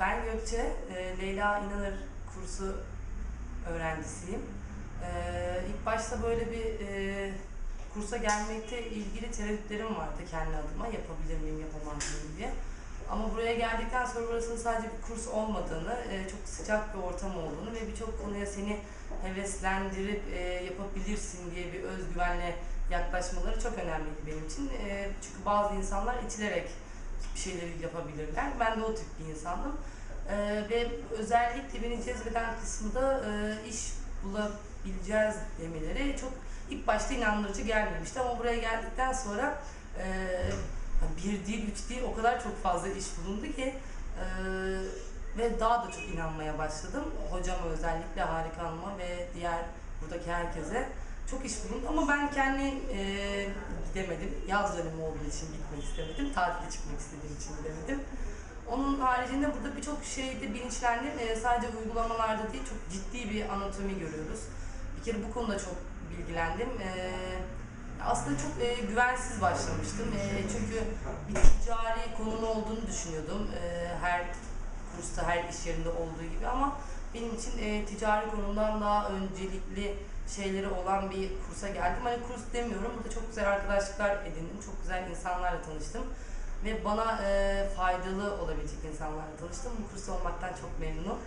Ben Gökçe, e, Leyla İnanır kursu öğrencisiyim. E, ilk başta böyle bir e, kursa gelmekte ilgili tereddütlerim vardı kendi adıma. Yapabilir miyim, yapamaz mıyım diye. Ama buraya geldikten sonra burasının sadece bir kurs olmadığını, e, çok sıcak bir ortam olduğunu ve birçok konuya seni heveslendirip e, yapabilirsin diye bir özgüvenle yaklaşmaları çok önemliydi benim için. E, çünkü bazı insanlar itilerek bir şeyleri yapabilirler. Ben de o tip bir insandım. E, ve özellikle beni cezbeden kısmı da e, iş bulabileceğiz demeleri çok ilk başta inandırıcı gelmemişti ama buraya geldikten sonra e, bir değil, üç değil o kadar çok fazla iş bulundu ki e, ve daha da çok inanmaya başladım. Hocama özellikle Harika Hanım'a ve diğer buradaki herkese çok iş bulundu ama ben kendi e, gidemedim. Yaz dönemi olduğu için gitmek istemedim. Tatile çıkmak istediğim için gidemedim. Onun haricinde burada birçok şeyde bilinçlendim. E, sadece uygulamalarda değil çok ciddi bir anatomi görüyoruz. Bir kere bu konuda çok bilgilendim. E, aslında çok e, güvensiz başlamıştım. E, çünkü bir ticari konunun olduğunu düşünüyordum. E, her kursta, her iş yerinde olduğu gibi ama benim için e, ticari konudan daha öncelikli şeyleri olan bir kursa geldim. Hani kurs demiyorum, burada çok güzel arkadaşlıklar edindim, çok güzel insanlarla tanıştım. Ve bana e, faydalı olabilecek insanlarla tanıştım. Bu kursta olmaktan çok memnunum.